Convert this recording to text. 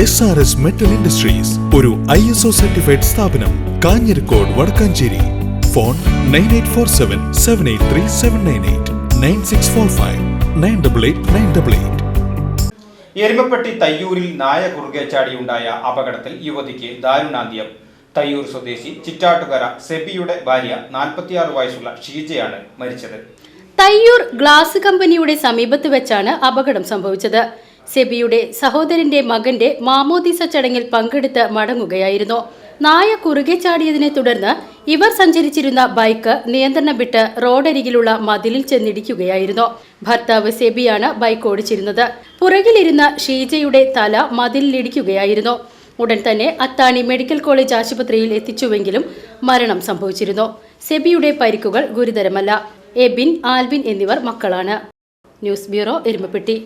S R S metal industries ഒരു I S O certified സ്ഥാപനം Kanjirakode Vadakkanchery. Phone nine eight four seven seven eight three seven nine eight nine six four five nine double eight nine double eight Erumapetty തയ്യൂരിൽ നായ കുറുകെ ചാടിയുണ്ടായ അപകടത്തിൽ യുവതിക്ക് ദാരുണാന്ത്യം. തയ്യൂർ സ്വദേശി ചിറ്റാട്ടുകര സെബിയുടെ ഭാര്യ നാൽപ്പത്തിയാറ് വയസ്സുള്ള ഷീജയാണ് മരിച്ചത്. തയ്യൂർ ഗ്ലാസ് കമ്പനിയുടെ സമീപത്ത് വെച്ചാണ് അപകടം സംഭവിച്ചത്. സെബിയുടെ സഹോദരന്റെ മകന്റെ മാമോദീസ ചടങ്ങിൽ പങ്കെടുത്ത് മടങ്ങുകയായിരുന്നു. നായ കുറുകെ ചാടിയതിനെ തുടർന്ന് ഇവർ സഞ്ചരിച്ചിരുന്ന ബൈക്ക് നിയന്ത്രണം വിട്ട് റോഡരികിലുള്ള മതിലിൽ ചെന്നിടിക്കുകയായിരുന്നു. ഭർത്താവ് സെബിയാണ് ബൈക്ക് ഓടിച്ചിരുന്നത്. പുറകിലിരുന്ന ഷീജയുടെ തല മതിലിലിടിക്കുകയായിരുന്നു ഉടൻ തന്നെ അത്താണി മെഡിക്കൽ കോളേജ് ആശുപത്രിയിൽ എത്തിച്ചുവെങ്കിലും മരണം സംഭവിച്ചിരുന്നു. സെബിയുടെ പരിക്കുകൾ ഗുരുതരമല്ല. എബിൻ ആൽബിൻ എന്നിവർ മക്കളാണ്. News bureau Erumapetty.